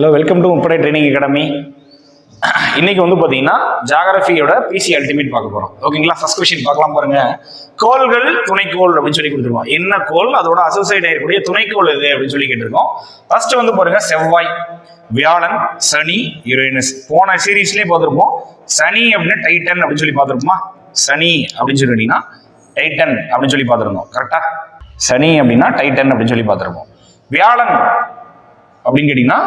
Hello welcome to முப்படை training academy இன்னைக்கு வந்து பார்த்தீங்கன்னா ஜாகிரபியோட பிசி அல்டிமேட் பார்க்க போறோம். ஓகேங்களா ஃபர்ஸ்ட் கொஸ்டின் பார்க்கலாம் பாருங்க. கோள்கள் துணைக்கோள் அப்படின்னு சொல்லி கொடுத்துருவோம் என்ன கோள்? அதோட அசோசியேட் ஆகக்கூடிய துணைக்கோள் எது அப்படின்னு சொல்லி கேட்டிருக்கோம். ஃபர்ஸ்ட் வந்து பாருங்க செவ்வாய் வியாழன் சனி யுரேனஸ் போன சீரீஸ்லயே பார்த்துருப்போம். சனி அப்படின்னா டைட்டன் அப்படின்னு சொல்லி பார்த்துருப்போமா? சனி அப்படின்னு சொல்லி டைட்டன் அப்படின்னு சொல்லி பார்த்துருந்தோம். கரெக்டா சனி அப்படின்னா டைட்டன் அப்படின்னு சொல்லி பார்த்துருப்போம். வியாழன் அப்படின்னு கேட்டீங்கன்னா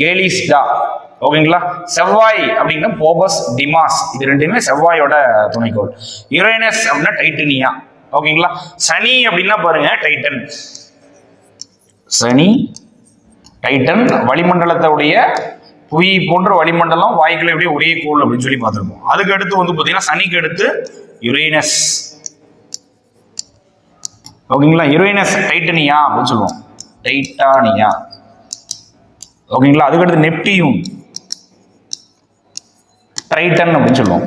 கேலிஸ்டா ஓகேங்களா? செவ்வாய் அப்படின்னா போபஸ் டிமாஸ் இது ரெண்டுமே செவ்வாயோட துணைக்கோள். யுரேனஸ் அப்படின்னா டைட்டனியா. ஓகேங்களா? சனி அப்படின்னா பாருங்க டைட்டன். சனி டைட்டன் வளிமண்டலத்துடைய புவி போன்ற வளிமண்டலம் வாய்க்குள்ள எப்படியே ஒரே கோள் அப்படின்னு சொல்லி பார்த்துருப்போம். அதுக்கு அடுத்து வந்து பார்த்தீங்கன்னா சனிக்கு அடுத்து யுரேனஸ். ஓகேங்களா? யுரேனஸ் டைட்டனியா அப்படின்னு சொல்லுவோம். டைட்டானியா. ஓகேங்களா? அதுக்கடுத்து நெப்டியூன். ட்ரைட்டன் அப்படின்னு சொல்லுவோம்.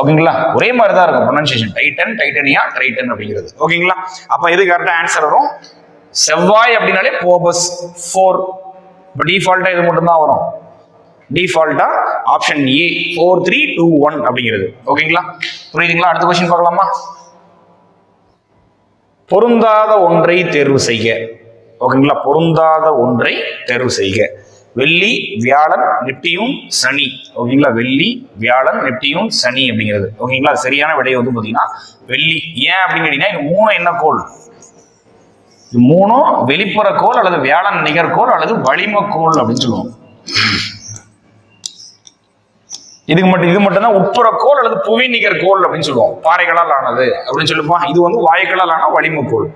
ஓகேங்களா? ஒரே மாதிரி தான் இருக்கும் ப்ரொனன்சியேஷன் டைட்டன் டைட்டனியா ட்ரைட்டன் அப்படிங்கிறது. ஓகேங்களா? அப்போ எது கரெக்டாக ஆன்சர் வரும். செவ்வாய் அப்படின்னாலே போபஸ் ஃபோர் இப்போ டிஃபால்ட்டாக இது மட்டும்தான் வரும். டிஃபால்ட்டா option A four three two one அப்படிங்கிறது. ஓகேங்களா? புரியுதுங்களா? அடுத்த கொஸ்டின் பார்க்கலாமா? பொருந்தாத ஒன்றை தேர்வு செய்ய ஓகேங்களா? பொருந்தாத ஒன்றை தேர்வு செய்க. வெள்ளி வியாழன் நெப்டியும் சனி. ஓகேங்களா? வெள்ளி வியாழன் நெப்டியும் சனி அப்படிங்கிறது. ஓகேங்களா? சரியான விடை வந்து பார்த்தீங்கன்னா வெள்ளி. ஏன் அப்படின்னு கேட்டீங்கன்னா இது மூணு என்ன கோள்? இது மூணும் வெளிப்புற கோள் அல்லது வியாழன் நிகர்கோள் அல்லது வளிம கோள் அப்படின்னு சொல்லுவோம் இதுக்கு மட்டும் இது மட்டும் தான் உட்புற கோல் அல்லது புவி நிகர் கோல் அப்படின்னு சொல்லுவோம். பாறைகளால் ஆனது அப்படின்னு சொல்லுவோம். இது வந்து வாயுக்களால் ஆன வளிம கோல்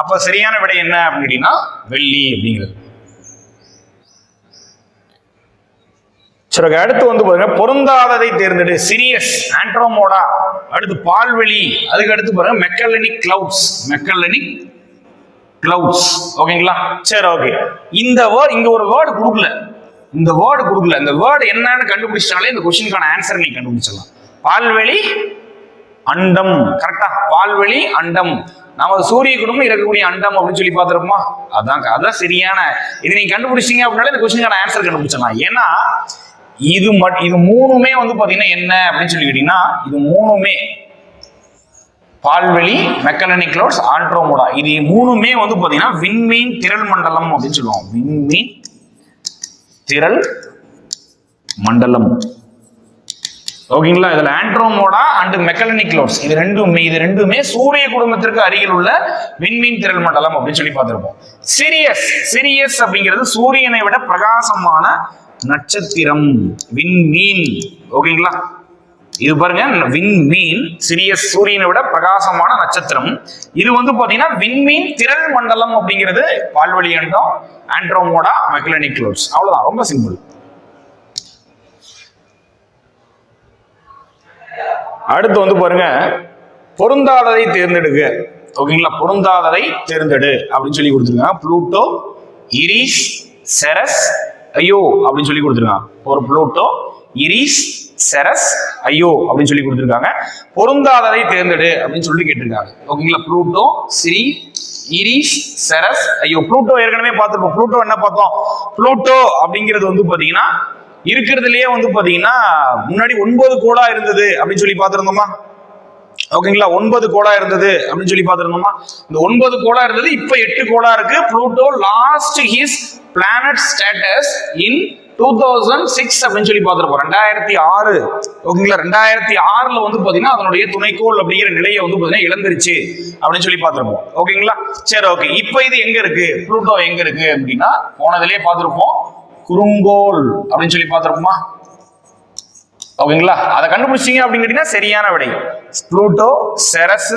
அப்ப சரியான விடை என்ன அப்படின்னா வெள்ளி அப்படிங்கிறது. சரி அடுத்து வந்து பாருங்க பொருந்தாததை தேர்ந்தெடு. சிரியஸ் ஆண்ட்ரோமோடா அடுத்து பால்வெளி அதுக்கு அடுத்து பாருங்க மெக்கலனிக் கிளவுட்ஸ் மெக்கலனிக் கிளவுட்ஸ் ஓகேங்களா சரி ஓகே. இந்த வேர்ட் இங்க ஒரு வேர்டு கொடுக்கல. இந்த வேர்டு கொடுக்கல. இந்த வேர்டு என்னன்னு கண்டுபிடிச்சாலே இந்த கொஸ்டினுக்கான ஆன்சர் நீங்க கண்டுபிடிச்சிடலாம். பால்வெளி அண்டம். கரெக்டா பால்வெளி அண்டம். நாம சூரிய குடும்பம் இருக்கக்கூடிய அண்டம் அப்படின்னு சொல்லி பார்த்துருப்போமா? அதான் அதான் சரியான. இது நீங்க கண்டுபிடிச்சீங்க அப்படின்னாலே இந்த கொஸ்டினுக்கான ஆன்சர் கண்டுபிடிச்சிடலாம். ஏன்னா இது மட் இது மூணுமே வந்து பாத்தீங்கன்னா என்ன அப்படின்னு சொல்லி கேட்டீங்கன்னா இது மூணுமே. பால்வெளி மெக்கலனிக் கிளவுட்ஸ் ஆண்ட்ரோமோடா இது மூணுமே வந்து பாத்தீங்கன்னா விண்மீன் திரள் மண்டலம் அப்படின்னு சொல்லுவோம் விண்மீன் சிரல் மண்டலம். ஓகேங்களா? இதுல ஆண்ட்ரோமோடா அண்ட் மெக்கலனிக் கிளவுட்ஸ் இது ரெண்டுமே இது ரெண்டுமே சூரிய குடும்பத்திற்கு அருகில் உள்ள விண்மீன் திரள் மண்டலம் அப்படின்னு சொல்லி பார்த்திருப்போம். சிரியஸ் சிரியஸ் அப்படிங்கிறது சூரியனை விட பிரகாசமான நட்சத்திரம் விண்மீன். ஓகேங்களா? இது பாருங்க விண்மீன் சிறிய சூரியனை விட பிரகாசமான நட்சத்திரம். இது வந்து பாத்தீங்கன்னா விண்மீன் திரள் மண்டலம் அப்படிங்கிறது பால்வழி அண்டம் ஆண்ட்ரோமோடா மெக்லனிக் க்ளோஸ் அவ்வளவுதான் ரொம்ப சிம்பிள். அடுத்து வந்து பாருங்க பொருந்தாததை தேர்ந்தெடுக்க. ஓகேங்களா? பொருந்தாததை தேர்ந்தெடு அப்படின்னு சொல்லி கொடுத்துருக்காங்க. ப்ளூட்டோ இரிஸ் செரஸ் ஐயோ அப்படின்னு சொல்லி கொடுத்துருக்காங்க. ஒரு ப்ளூட்டோ இரிஸ் செரஸ் ஐயோ அப்படின்னு சொல்லி கொடுத்துருக்காங்க. பொருந்தாததை தேர்ந்தெடு அப்படின்னு சொல்லி கேட்டிருக்காங்க. ஓகேங்களா ப்ளூட்டோ சிரி இரிஷ் செரஸ் ஐயோ ப்ளூட்டோ ஏற்கனவே பார்த்துருப்போம். ப்ளூட்டோ என்ன பார்த்தோம்? ப்ளூட்டோ அப்படிங்கிறது வந்து பார்த்தீங்கன்னா இருக்கிறதுலயே வந்து பார்த்தீங்கன்னா முன்னாடி ஒன்பது கோடா இருந்தது அப்படின்னு சொல்லி பார்த்துருந்தோமா? ஓகேங்களா ஒன்பது கோடா இருந்தது அப்படின்னு சொல்லி பார்த்துருந்தோமா? இந்த ஒன்பது கோடா இருந்தது இப்போ எட்டு கோளா இருக்கு. Pluto lost his planet status in two thousand six அப்படின்னு சொல்லி பார்த்துருப்போம். ரெண்டாயிரத்தி ஆறு ஓகேங்களா ரெண்டாயிரத்தி ஆறுல வந்து பார்த்தீங்கன்னா அதனுடைய துணைக்கோள் அப்படிங்கிற நிலையை வந்து பார்த்தீங்கன்னா இழந்துருச்சு அப்படின்னு சொல்லி பார்த்துருப்போம். ஓகேங்களா? சரி ஓகே. இப்போ இது எங்க இருக்கு? ப்ளூட்டோ எங்க இருக்கு அப்படின்னா போனதுலயே பார்த்துருப்போம். குறுங்கோல் அப்படின்னு சொல்லி பார்த்துருப்போமா? ஓகேங்களா? அதை கண்டுபிடிச்சீங்க அப்படின்னு கேட்டீங்கன்னா சரியான விடை. Pluto Ceres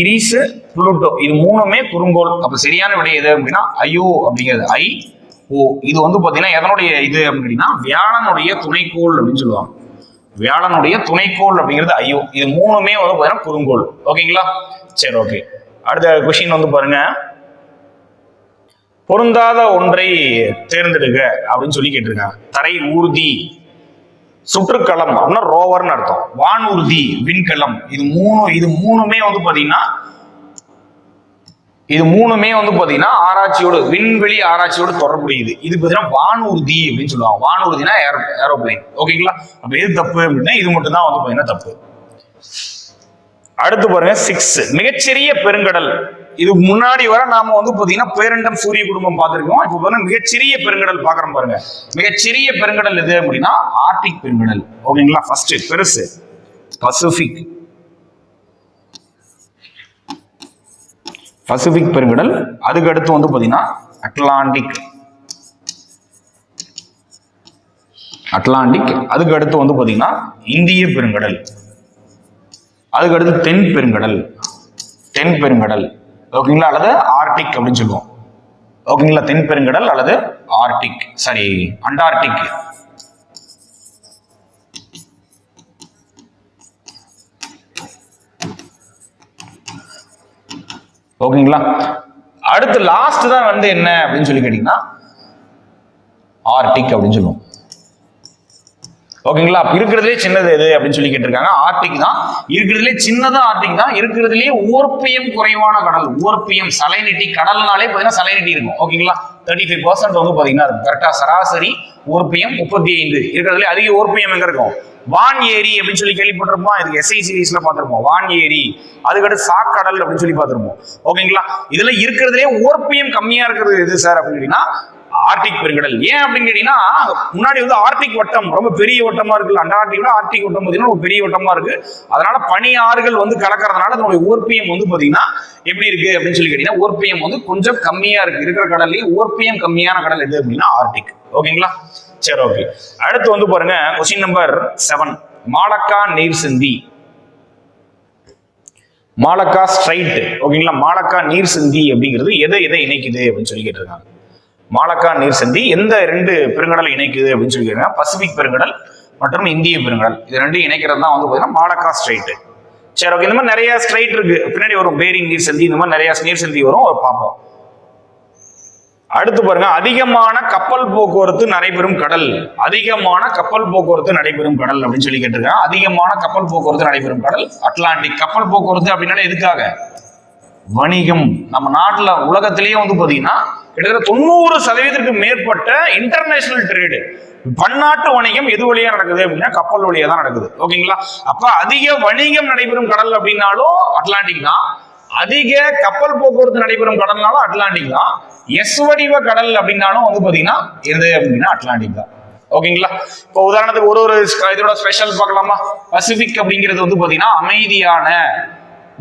Eris Pluto. இது மூணுமே குறுங்கோல் அப்ப சரியான விடை எது அப்படின்னா ஐயோ அப்படிங்கிறது. ஐ ஓ இது வந்து பார்த்தீங்கன்னா எதனுடைய இது அப்படின்னா வியாழனுடைய துணைக்கோள் அப்படின்னு சொல்லுவாங்க. வியாழனுடைய துணைக்கோள் அப்படிங்கிறது ஐயோ இது மூணுமே வந்து பார்த்தீங்கன்னா குறுங்கோள். ஓகேங்களா? சரி ஓகே. அடுத்த கொஷின் வந்து பாருங்க. பொருந்தாத ஒன்றை தேர்ந்தெடுக்க அப்படின்னு சொல்லி கேட்டிருக்காங்க. தரை ஊர்தி சுற்றுக்களம் அப்படின்னா ரோவர்னு அர்த்தம். வானூர்தி விண்கலம். இது மூணு இது மூணுமே வந்து பார்த்தீங்கன்னா இது மூணுமே வந்து பாத்தீங்கன்னா ஆராய்ச்சியோடு விண்வெளி ஆராய்ச்சியோடு தொடர்புடையது. இது பாத்தீங்கன்னா வானூர்தி அப்படின்னு சொல்லுவாங்க. வானூர்தினா ஏரோ ஏரோப்ளைன். ஓகேங்களா அப்ப எது தப்பு அப்படின்னா இது மட்டும் தான் வந்து பாத்தீங்கன்னா தப்பு. அடுத்து பாருங்க சிக்ஸ். மிகச்சிறிய பெருங்கடல். இது முன்னாடி வர நாம வந்து பாத்தீங்கன்னா பேரண்டம் சூரிய குடும்பம் பார்த்திருக்கோம். இப்போ பாருங்க மிகச்சிறிய பெருங்கடல் பாக்குறோம் பாருங்க. மிகச்சிறிய பெருங்கடல் எது அப்படின்னா ஆர்டிக் பெருங்கடல். ஓகேங்களா ஃபர்ஸ்ட் பெருசு. பசிபிக் பசிபிக் பெருங்கடல் அதுக்கு அடுத்து வந்து பார்த்தீங்கன்னா அட்லாண்டிக் அட்லாண்டிக் அதுக்கு அடுத்து வந்து பார்த்தீங்கன்னா இந்திய பெருங்கடல் அதுக்கு அடுத்து தென் பெருங்கடல் தென் பெருங்கடல் ஓகேங்களா அல்லது ஆர்டிக் அப்படின்னு சொல்லுவோம். ஓகேங்களா தென் பெருங்கடல் அல்லது ஆர்டிக் சாரி அண்டார்டிக் ஓகேங்களா? அடுத்து லாஸ்ட் தான் வந்து என்ன அப்படின்னு சொல்லி கேட்டீங்கன்னா ஆர்டிக் அப்படின்னு சொல்லுவோம். ஓகேங்களா? இருக்கிறதுலே சின்னது எது அப்படின்னு சொல்லி கேட்டிருக்காங்க. ஆர்டிக் தான். இருக்கிறதுலே சின்னதா ஆர்டிக் தான். இருக்கிறதுலே ஓர்பியம் குறைவான கடல். ஓர்பியம் சலைனிட்டி கடல்னாலே பார்த்தீங்கன்னா சலைனிட்டி இருக்கும். ஓகேங்களா? தேர்ட்டி ஃபைவ் பர்சன்ட் வந்து பார்த்தீங்கன்னா கரெக்டா சராசரி ஓர்பியம் முப்பத்தி ஐந்து. இருக்கிறதுலே அதிக ஓர்பியம் எங்க இருக்கும்? வான் ஏரி அப்படின்னு சொல்லி கேள்விப்பட்டிருப்போம்? இதுக்கு எஸ்ஐ சீரீஸ்ல பார்த்திருப்போம். வான் ஏரி அதுக்கடுத்து சாக்கடல் அப்படின்னு சொல்லி பார்த்திருப்போம். ஓகேங்களா இதுல இருக்கிறதுலே ஓர்பியம் கம்மியா இருக்கிறது எது சார் அப்படின்னு கேட்டீங்கன்னா ஆர்டிக் பெருங்கடல். ஏன் அப்படின்னு கேட்டீங்கன்னா முன்னாடி வந்து ஆர்டிக் வட்டம் ரொம்ப பெரிய வட்டமா இருக்கு அண்டார்டிக் ஆர்டிக் வட்டம் பார்த்தீங்கன்னா ஒரு பெரிய வட்டமா இருக்கு. அதனால பனி ஆறுகள் வந்து கலக்கறதுனால அதனுடைய ஓர்பியம் வந்து பாத்தீங்கன்னா எப்படி இருக்கு அப்படின்னு சொல்லி கேட்டீங்கன்னா ஓர்பியம் வந்து கொஞ்சம் கம்மியா இருக்கு. இருக்கிற கடல்லையே ஓர்பியம் கம்மியான கடல் எது அப்படின்னா ஆர்டிக் ஓகேங்களா சரி ஓகே அடுத்து வந்து பாருங்க கொஸ்டின் நம்பர் செவன் மாலக்கா நீர் சிந்தி. மாலக்கா ஸ்ட்ரைட் ஓகேங்களா மாலக்கா நீர் சிந்தி அப்படிங்கிறது எதை எதை இணைக்குது அப்படின்னு சொல்லி கேட்டிருக்காங்க. மாலக்கா நீர் சந்தி எந்த ரெண்டு பெருங்கடலை இணைக்குது அப்படின்னு சொல்லி பசிபிக் பெருங்கடல் மற்றும் இந்திய பெருங்கடல். இது ரெண்டும் இணைக்கிறது தான் வந்து பார்த்தீங்கன்னா மாலக்கா ஸ்ட்ரைட்டு சரி ஓகே இந்த மாதிரி நிறைய ஸ்ட்ரைட் இருக்கு. பின்னாடி வரும். பேரிங் நீர் சந்தி இந்த மாதிரி நிறைய நீர் சந்தி வரும். பார்ப்போம். அடுத்து பாருங்க அதிகமான கப்பல் போக்குவரத்து நடைபெறும் கடல். அதிகமான கப்பல் போக்குவரத்து நடைபெறும் கடல் அப்படின்னு சொல்லி கேட்டிருக்காங்க. அதிகமான கப்பல் போக்குவரத்து நடைபெறும் கடல். அட்லாண்டிக் கப்பல் போக்குவரத்து அப்படின்னால எதுக்காக? வணிகம். நம்ம நாட்டுல உலகத்திலேயே வந்து பாத்தீங்கன்னா கிட்டத்தட்ட தொண்ணூறு சதவீதத்திற்கு மேற்பட்ட இன்டர்நேஷனல் ட்ரேடு பன்னாட்டு வணிகம் எது வழியா நடக்குது அப்படின்னா கப்பல் வழியா தான் நடக்குது. ஓகேங்களா? அப்ப அதிக வணிகம் நடைபெறும் கடல் அப்படின்னாலும் அட்லாண்டிக் தான். அதிக கப்பல் போக்குவரத்து நடைபெறும் கடல்னாலும் அட்லாண்டிக் தான் எஸ் வடிவ கடல் அப்படின்னாலும் வந்து பாத்தீங்கன்னா எது அப்படின்னா அட்லாண்டிக் தான் ஓகேங்களா? இப்போ உதாரணத்துக்கு ஒரு ஒரு இதோட ஸ்பெஷல் பார்க்கலாமா? பசிபிக் அப்படிங்கிறது வந்து பாத்தீங்கன்னா அமைதியான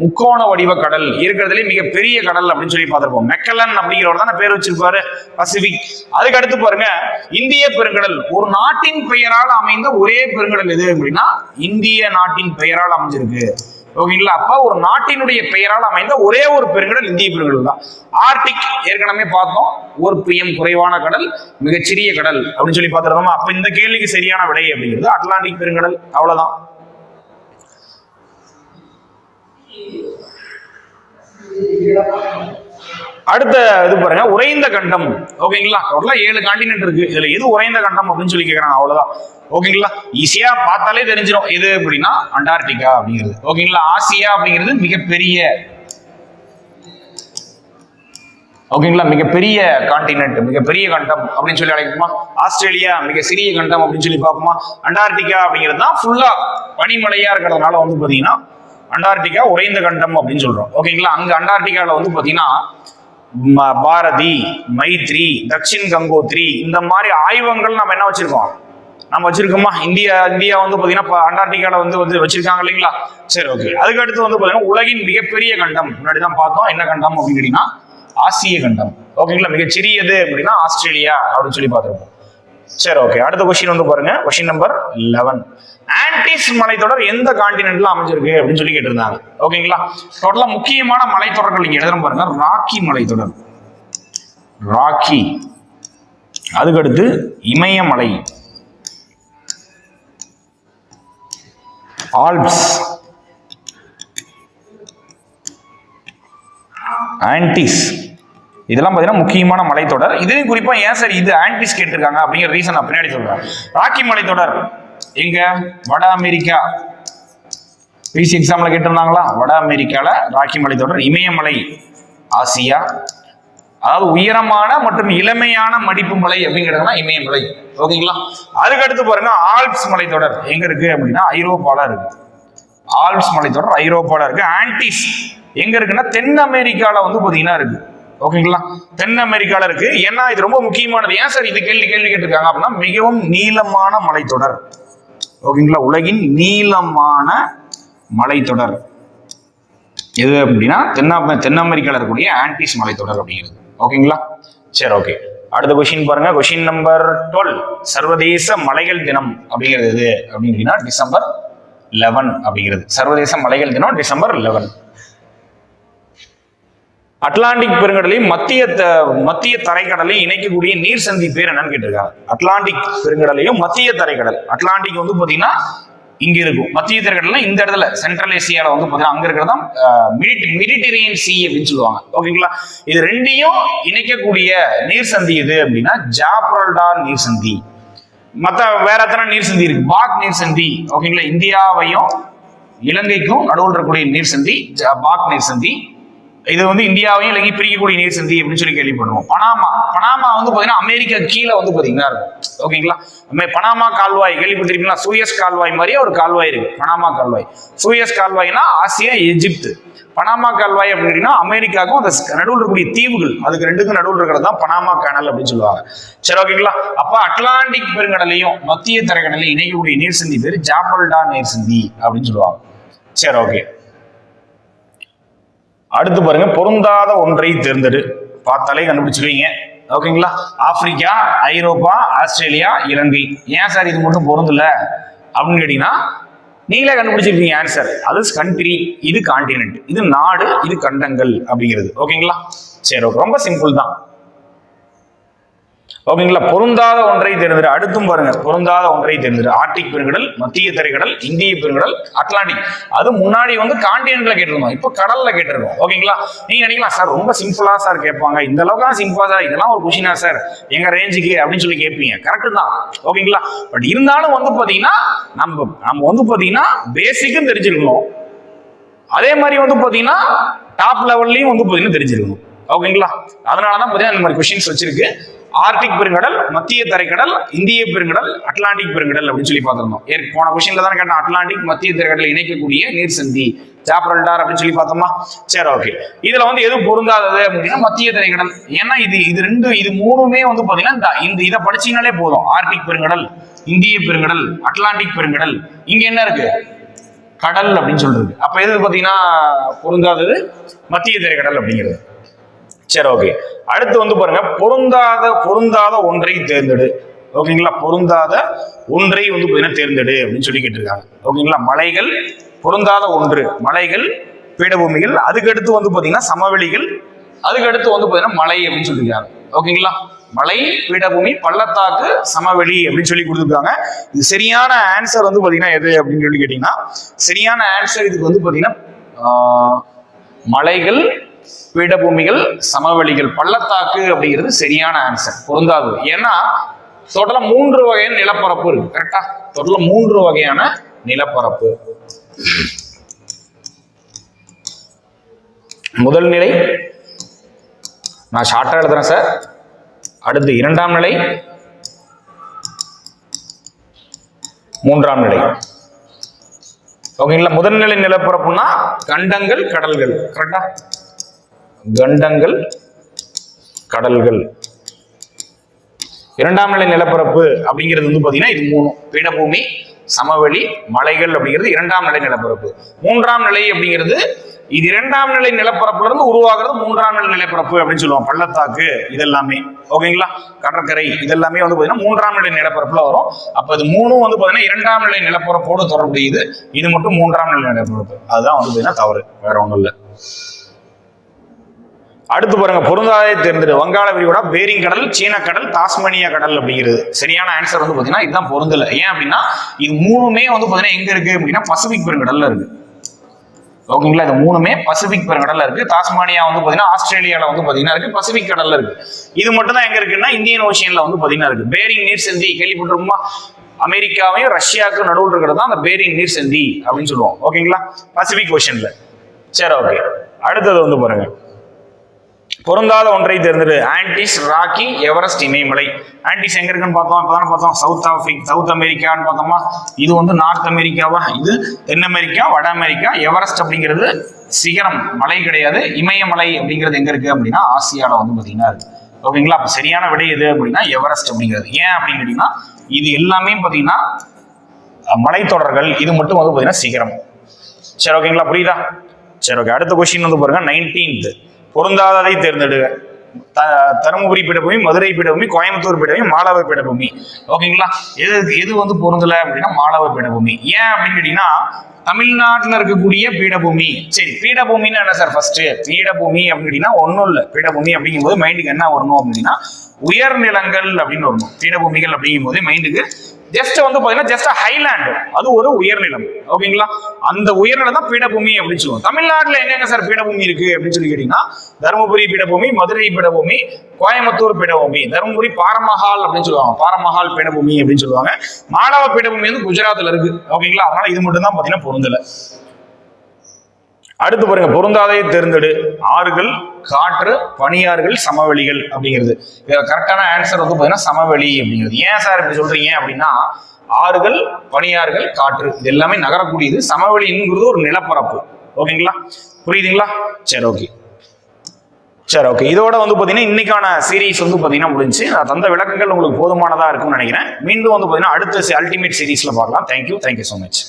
முக்கோண வடிவ கடல். இருக்கிறதுலே மிகப்பெரிய கடல் அப்படின்னு சொல்லி பார்த்துருப்போம். மெக்கலன் அப்படிங்கிறவர் தான் பேர் வச்சிருப்பாரு பசிபிக் அதுக்கு அடுத்து பாருங்க இந்திய பெருங்கடல். ஒரு நாட்டின் பெயரால் அமைந்த ஒரே பெருங்கடல் எது அப்படின்னா இந்திய நாட்டின் பெயரால் அமைஞ்சிருக்கு. ஓகேங்களா? அப்ப ஒரு நாட்டினுடைய பெயரால் அமைந்த ஒரே ஒரு பெருங்கடல் இந்திய பெருங்கடல் தான். ஆர்டிக் ஏற்கனவே பார்த்தோம். ஒரு பிஎம் குறைவான கடல் மிகச்சிறிய கடல் அப்படின்னு சொல்லி பார்த்துருந்தோமா? அப்ப இந்த கேள்விக்கு சரியான விடை அப்படிங்கிறது அட்லாண்டிக் பெருங்கடல். அவ்வளவுதான். அடுத்த இது பாருங்க. உறைந்த கண்டம். ஓகேங்களா? டோட்டலா ஏழு காண்டினென்ட் இருக்கு. இதுல எது உறைந்த கண்டம் அப்படின்னு சொல்லி கேக்குறாங்க. அவ்வளவுதான். ஓகேங்களா? ஈஸியா பார்த்தாலே தெரிஞ்சிடும் எது அப்படின்னா அண்டார்டிகா அப்படிங்கிறது. ஓகேங்களா? ஆசியா அப்படிங்கிறது மிகப்பெரிய ஓகேங்களா? மிகப்பெரிய காண்டினென்ட் மிகப்பெரிய கண்டம் அப்படின்னு சொல்லி அழைப்போமா? ஆஸ்திரேலியா மிக சிறிய கண்டம் அப்படின்னு சொல்லி பார்ப்போமா? அண்டார்டிகா அப்படிங்கிறது தான் ஃபுல்லா பனிமலையா இருக்கிறதுனால வந்து பாத்தீங்கன்னா அண்டார்டிகா உறைந்த கண்டம் அப்படின்னு சொல்றோம். ஓகேங்களா? அங்க அண்டார்டிகால வந்து பாத்தீங்கன்னா ம- பாரதி மைத்ரி தக்ஷின் கங்கோத்ரி இந்த மாதிரி ஆய்வங்கள் நம்ம என்ன வச்சிருக்கோம்? நம்ம வச்சிருக்கோமா? இந்தியா இந்தியா வந்து பாத்தீங்கன்னா இப்ப அண்டார்டிகால வந்து வந்து வச்சிருக்காங்க இல்லைங்களா? சரி ஓகே அதுக்கு அடுத்து வந்து பாத்தீங்கன்னா உலகின் மிகப்பெரிய கண்டம். முன்னாடி தான் பார்த்தோம். என்ன கண்டம் அப்படின்னு கேட்டீங்கன்னா ஆசிய கண்டம். ஓகேங்களா மிகச்சிறியது அப்படின்னா ஆஸ்திரேலியா அப்படின்னு சொல்லி பார்த்துருப்போம். சரி ஓகே அடுத்த கொஸ்டின் வந்து பாருங்க. கொஸ்டின் நம்பர் லெவன் ஆன்டிஸ் மலைத்தொடர் எந்த காண்டினென்ட்ல அமைஞ்சிருக்கு அப்படின்னு சொல்லி கேட்டிருந்தாங்க. ஓகேங்களா டோட்டலா முக்கியமான மலைத்தொடர்கள் நீங்க எழுதுற பாருங்க. ராக்கி மலைத்தொடர். ராக்கி அதுக்கடுத்து இமயமலை. ஆல்ப்ஸ். ஆன்டிஸ் இதெல்லாம் பார்த்தீங்கன்னா முக்கியமான மலைத்தொடர். இதுவும் குறிப்பாக ஏன் சார் இது ஆன்டிஸ் கேட்டிருக்காங்க அப்படிங்கிற ரீசன் நான் பின்னாடி சொல்கிறேன் ராக்கி மலைத்தொடர். எங்க? வட அமெரிக்கா. பிசி எக்ஸாமில் கேட்டிருந்தாங்களா? வட அமெரிக்காவில் ராக்கி மலைத்தொடர். இமயமலை ஆசியா. அதாவது உயரமான மற்றும் இளமையான மடிப்பு மலை அப்படிங்கிறதுனா இமயமலை ஓகேங்களா? அதுக்கு அடுத்து பாருங்க ஆல்ப்ஸ் மலைத்தொடர் எங்க இருக்கு அப்படின்னா ஐரோப்பால இருக்கு. ஆல்ப்ஸ் மலைத்தொடர் ஐரோப்பால இருக்கு. ஆன்டிஸ் எங்க இருக்குன்னா தென் அமெரிக்கால வந்து பாத்தீங்கன்னா இருக்கு. ஓகேங்களா? தென் அமெரிக்கால இருக்கு. ஏன்னா இது ரொம்ப முக்கியமானது. ஏன் சார் இது கேள்வி கேள்வி கேட்டிருக்காங்க அப்படின்னா மிகவும் நீளமான மலைத்தொடர் ஓகேங்களா? உலகின் நீளமான மலைத்தொடர் எது அப்படின்னா தென்னா தென் அமெரிக்கால இருக்கக்கூடிய ஆன்டிஸ் மலைத்தொடர் அப்படிங்கிறது. ஓகேங்களா? சரி ஓகே. அடுத்த கொஷின் பாருங்க. கொஷின் நம்பர் டுவெல் சர்வதேச மலைகள் தினம் அப்படிங்கிறது எது அப்படின்னா டிசம்பர் லெவன் அப்படிங்கிறது. சர்வதேச மலைகள் தினம் டிசம்பர் லெவன் அட்லாண்டிக் பெருங்கடலையும் மத்திய த- மத்திய தரைக்கடலையும் இணைக்கக்கூடிய நீர் சந்தி பேர் என்னன்னு கேட்டிருக்காங்க. அட்லாண்டிக் பெருங்கடலையும் மத்திய தரைக்கடல். அட்லாண்டிக் வந்து பாத்தீங்கன்னா இங்க இருக்கும். மத்திய தரைக்கடல்னா இந்த இடத்துல சென்ட்ரல் ஏசியால வந்து பாத்தீங்கன்னா அங்க இருக்கிறது தான் மெடிட்டரேனியன் சி அப்படின்னு சொல்லுவாங்க. ஓகேங்களா இது ரெண்டையும் இணைக்கக்கூடிய நீர் சந்தி எது அப்படின்னா ஜாப்ரல்டார் நீர் சந்தி மத்த வேற எத்தனை நீர் சந்தி இருக்கு? பாக் நீர் சந்தி ஓகேங்களா இந்தியாவையும் இலங்கைக்கும் நடுவில் இருக்கக்கூடிய நீர் சந்தி பாக் நீர் சந்தி இது வந்து இந்தியாவையும் இலங்கை பிரிக்கக்கூடிய நீர் சந்தி அப்படின்னு சொல்லி கேள்விப்படுவோம். பனாமா பனாமா வந்து பார்த்தீங்கன்னா அமெரிக்கா கீழே வந்து பார்த்தீங்கன்னா இருக்கும். ஓகேங்களா? பனாமா கால்வாய் கேள்விப்பட்டிருக்கீங்களா சூயஸ் கால்வாய் மாதிரியே ஒரு கால்வாய் இருக்கு. பனாமா கால்வாய். சூயஸ் கால்வாய்னா ஆசியா எஜிப்து பனாமா கால்வாய் அப்படின்னா அமெரிக்காவுக்கும் அந்த நடுவில் இருக்கக்கூடிய தீவுகள் அதுக்கு ரெண்டுக்கும் நடுவில் இருக்கிறது தான் பனாமா கேனல் அப்படின்னு சொல்லுவாங்க. சரி ஓகேங்களா? அப்போ அட்லாண்டிக் பெருங்கடலையும் மத்திய தரைக்கடலையும் இணைக்கக்கூடிய நீர் சந்தி பேர் ஜாப்பல்டா நீர் சந்தி அப்படின்னு சொல்லுவாங்க. சரி ஓகே. அடுத்து பாருங்க பொருந்தாத ஒன்றை தேர்ந்தெடு. பார்த்தாலே கண்டுபிடிச்சுக்கீங்க ஓகேங்களா? Africa Europe Australia Ilangai. ஏன் சார் இது மட்டும் பொருந்தல? அப்படின்னு கேட்டீங்கன்னா நீங்களே கண்டுபிடிச்சிருக்கீங்க ஆன்சர் அது கண்ட்ரி இது கான்டினென்ட் இது நாடு இது கண்டங்கள் அப்படிங்கிறது. ஓகேங்களா? சரி ஓகே ரொம்ப சிம்பிள் தான். ஓகேங்களா? பொருந்தாத ஒன்றை தேர்ந்தெடு. அடுத்தும் பாருங்க. பொருந்தாத ஒன்றை தேர்ந்தெடு. ஆர்டிக் பெருங்கடல் மத்திய திரைக்கடல் இந்திய பெருங்கடல் அட்லாண்டிக். அது முன்னாடி வந்து காண்டினென்ட்ல கேட்டிருந்தோம். இப்போ கடல்ல கேட்டிருக்கோம். ஓகேங்களா? நீங்க நினைக்கலாம் சார் ரொம்ப சிம்பிளா சார் கேட்பாங்க. இந்த அளவுக்கு சிம்பிளா சார் இதெல்லாம் ஒரு கொஷினா சார்? எங்க ரேஞ்சுக்கு அப்படின்னு சொல்லி கேட்பீங்க. கரெக்டு தான். ஓகேங்களா? பட் இருந்தாலும் வந்து பாத்தீங்கன்னா நம்ம நம்ம வந்து பாத்தீங்கன்னா பேசிக்கும் தெரிஞ்சிருக்கணும். அதே மாதிரி வந்து பாத்தீங்கன்னா டாப் லெவல்லையும் வந்து பாத்தீங்கன்னா தெரிஞ்சிருக்கணும். ஓகேங்களா? அதனால தான் பாத்தீங்கன்னா இந்த மாதிரி கொஸ்டின்ஸ் வச்சிருக்கு. ஆர்டிக் பெருங்கடல் மத்திய தரைக்கடல் இந்திய பெருங்கடல் அட்லாண்டிக் பெருங்கடல் அப்படின்னு சொல்லி பார்த்திருந்தோம். போன கொஸ்டின்ல தானே கேட்டோம் அட்லாண்டிக் மத்திய தரைக்கடலை இணைக்கக்கூடிய நீர் சந்தி ஜாப்ரல்டார் அப்படின்னு சொல்லி பார்த்தோமா? சரி ஓகே இதுல வந்து எது பொருந்தாதது அப்படின்னா மத்திய தரைக்கடல். ஏன்னா இது இது ரெண்டு இது மூணுமே வந்து பாத்தீங்கன்னா இந்த- இந்த இதை படிச்சீங்கனாலே போதும். ஆர்டிக் பெருங்கடல் இந்திய பெருங்கடல் அட்லாண்டிக் பெருங்கடல். இங்க என்ன இருக்கு? கடல் அப்படின்னு சொல்றது அப்ப எது பாத்தீங்கன்னா பொருந்தாதது மத்திய திரைக்கடல் அப்படிங்கிறது. சரி ஓகே அடுத்து வந்து பாருங்க பொருந்தாத பொருந்தாத ஒன்றை தேர்ந்தெடு. ஓகேங்களா? பொருந்தாத ஒன்றை வந்து பார்த்தீங்கன்னா தேர்ந்தெடு அப்படின்னு சொல்லி கேட்டிருக்காங்க. ஓகேங்களா? மலைகள் பொருந்தாத ஒன்று. மலைகள் பீடபூமிகள் அதுக்கு அடுத்து வந்து பார்த்தீங்கன்னா சமவெளிகள் அதுக்கடுத்து வந்து பார்த்தீங்கன்னா மலை அப்படின்னு சொல்லியிருக்காங்க. ஓகேங்களா? மலை பீடபூமி பள்ளத்தாக்கு சமவெளி அப்படின்னு சொல்லி கொடுத்துருக்காங்க. இது சரியான ஆன்சர் வந்து பார்த்தீங்கன்னா எது அப்படின்னு சொல்லி கேட்டீங்கன்னா சரியான ஆன்சர் இதுக்கு வந்து பார்த்தீங்கன்னா மலைகள் பீடபூமிகள் சமவெளிகள் பள்ளத்தாக்கு அப்படிங்கிறது சரியான ஆன்சர் பொருந்தாது. ஏன்னா தொடர்ல மூன்று வகையான நிலப்பரப்பு இருக்கு. கரெக்டா டோட்டலா மூன்று வகையான நிலப்பரப்பு. முதல் நிலை நான் ஷார்ட்டா எழுதுறேன் சார் அடுத்து இரண்டாம் நிலை மூன்றாம் நிலை. ஓகேங்களா? முதல்நிலை நிலப்பரப்புனா கண்டங்கள் கடல்கள். கரெக்டா கண்டங்கள் கடல்கள். இரண்டாம் நிலை நிலப்பரப்பு அப்படிங்கிறது வந்து பார்த்தீங்கன்னா இது மூணு பீடபூமி சமவெளி மலைகள் அப்படிங்கிறது இரண்டாம் நிலை நிலப்பரப்பு. மூன்றாம் நிலை அப்படிங்கிறது இது இரண்டாம் நிலை நிலப்பரப்புல இருந்து உருவாகிறது மூன்றாம் நிலை நிலப்பரப்பு அப்படின்னு சொல்லுவோம். பள்ளத்தாக்கு இதெல்லாமே. ஓகேங்களா? கடற்கரை இதெல்லாமே வந்து பார்த்தீங்கன்னா மூன்றாம் நிலை நிலப்பரப்புல வரும். அப்ப இது மூணும் வந்து பார்த்தீங்கன்னா இரண்டாம் நிலை நிலப்பரப்போடு தொடர்புடையது. இது மட்டும் மூன்றாம் நிலை நிலப்பரப்பு. அதுதான் வந்து பார்த்தீங்கன்னா தவறு. வேற ஒன்றும் இல்லை. அடுத்து பாருங்க பொருந்தாதே தேர்ந்தெடு. வங்காள விரிகுடா பேரிங் கடல் சீன கடல் தாஸ்மனியா கடல் அப்படிங்கிறது. சரியான ஆன்சர் வந்து பாத்தீங்கன்னா இதுதான் பொருந்தல. ஏன் அப்படின்னா இது மூணுமே வந்து பாத்தீங்கன்னா எங்க இருக்கு அப்படின்னா பசிபிக் பெருங்கடல்ல இருக்கு. ஓகேங்களா? இது மூணுமே பசிபிக் பெருங்கடல்ல இருக்கு. தாஸ்மானியா வந்து பாத்தீங்கன்னா ஆஸ்திரேலியால வந்து பாத்தீங்கன்னா இருக்கு. பசிபிக் கடல்ல இருக்கு. இது மட்டும் தான் எங்க இருக்குன்னா இந்தியன் ஓஷியன்ல வந்து பாத்தீங்கன்னா இருக்கு. பேரிங் நீர் சந்தி கேள்விப்பட்டிருக்குமா? அமெரிக்காவையும் ரஷ்யாவுக்கும் நடுவில் இருக்கிறது தான் அந்த பேரிங் நீர் சந்தி அப்படின்னு சொல்லுவோம். ஓகேங்களா? பசிபிக் ஓஷன்ல சரி ஓகே. அடுத்தது வந்து பாருங்க. பொருந்தாத ஒன்றை தேர்ந்தெடு. ஆன்டிஸ் ராக்கி எவரெஸ்ட் இமயமலை. ஆன்டிஸ் எங்க இருக்குன்னு பார்த்தோம்? இப்பதானே பார்த்தோம். சவுத் ஆப்பிரிக் சவுத் அமெரிக்கான்னு பார்த்தோமா? இது வந்து நார்த் அமெரிக்காவா? இது தென் அமெரிக்கா வட அமெரிக்கா? எவரெஸ்ட் அப்படிங்கிறது சிகரம் மலை கிடையாது. இமயமலை அப்படிங்கிறது எங்க இருக்கு அப்படின்னா ஆசியால வந்து பாத்தீங்கன்னா இருக்கு. ஓகேங்களா? அப்ப சரியான விடை எது அப்படின்னா எவரெஸ்ட் அப்படிங்கிறது. ஏன் அப்படின்னு கேட்டீங்கன்னா இது எல்லாமே பாத்தீங்கன்னா மலைத்தொடர்கள். இது மட்டும் வந்து பாத்தீங்கன்னா சிகரம். சரி ஓகேங்களா? புரியுதா? சரி ஓகே. அடுத்த கொஸ்டின் வந்து பாருங்க நைன்டீன்த் பொருந்தாததை தேர்ந்தெடுக. த- தருமபுரி பீடபூமி மதுரை பீடபூமி கோயம்புத்தூர் பீடபூமி மாலவர் பீடபூமி. ஓகேங்களா எது எது வந்து பொருந்தல அப்படின்னா மாலவர் பீடபூமி. ஏன் அப்படின்னு கேட்டீங்கன்னா தமிழ்நாட்டில் இருக்கக்கூடிய பீடபூமி. சரி பீடபூமின்னு என்ன சார் ஃபர்ஸ்ட் பீடபூமி அப்படின்னு கேட்டீங்கன்னா ஒன்றும் இல்லை. பீடபூமி அப்படிங்கும்போது மைண்டுக்கு என்ன வரணும் அப்படின்னா உயர்நிலங்கள் அப்படின்னு வரணும். பீடபூமிகள் அப்படிங்கும்போது மைண்டுக்கு ஜஸ்ட் வந்து பாத்தீங்கன்னா ஜஸ்ட் ஹைலாண்ட் அது ஒரு உயர்நிலம். ஓகேங்களா? அந்த உயர்நிலம் தான் பீடபூமி அப்படின்னு சொல்லுவோம் தமிழ்நாட்டுல எங்கெங்க சார் பீடபூமி இருக்கு அப்படின்னு சொல்லி கேட்டீங்கன்னா தருமபுரி பீடபூமி மதுரை பீடபூமி கோயம்புத்தூர் பீடபூமி தருமபுரி பாரமஹால் அப்படின்னு சொல்லுவாங்க. பாரமஹால் பீடபூமி அப்படின்னு சொல்லுவாங்க. மாணவ பீடபூமி வந்து குஜராத்ல இருக்கு. ஓகேங்களா? அதனால இது மட்டும் தான் பாத்தீங்கன்னா பொருந்தல. அடுத்து பாருங்க பொருந்தாதையை தேர்ந்தெடு. ஆறுகள் காற்று பனியாறுகள் சமவெளிகள் அப்படிங்கிறது. கரெக்டான ஆன்சர் வந்து பாத்தீங்கன்னா சமவெளி அப்படிங்கிறது. ஏன் சார் இப்படி சொல்றீங்க? அப்படின்னா ஆறுகள் பனியாறுகள் காற்று இது எல்லாமே நகரக்கூடியது. சமவெளிங்கிறது ஒரு நிலப்பரப்பு. ஓகேங்களா? புரியுதுங்களா? சரி ஓகே சரி ஓகே இதோட வந்து பார்த்தீங்கன்னா இன்னைக்கான சீரிஸ் வந்து பார்த்தீங்கன்னா முடிஞ்சு. நான் தந்த விளக்கங்கள் உங்களுக்கு போதுமானதாக இருக்கும்னு நினைக்கிறேன். மீண்டும் வந்து பார்த்தீங்கன்னா அடுத்த அல்டிமேட் சீரீஸில் பார்க்கலாம். Thank you thank you so much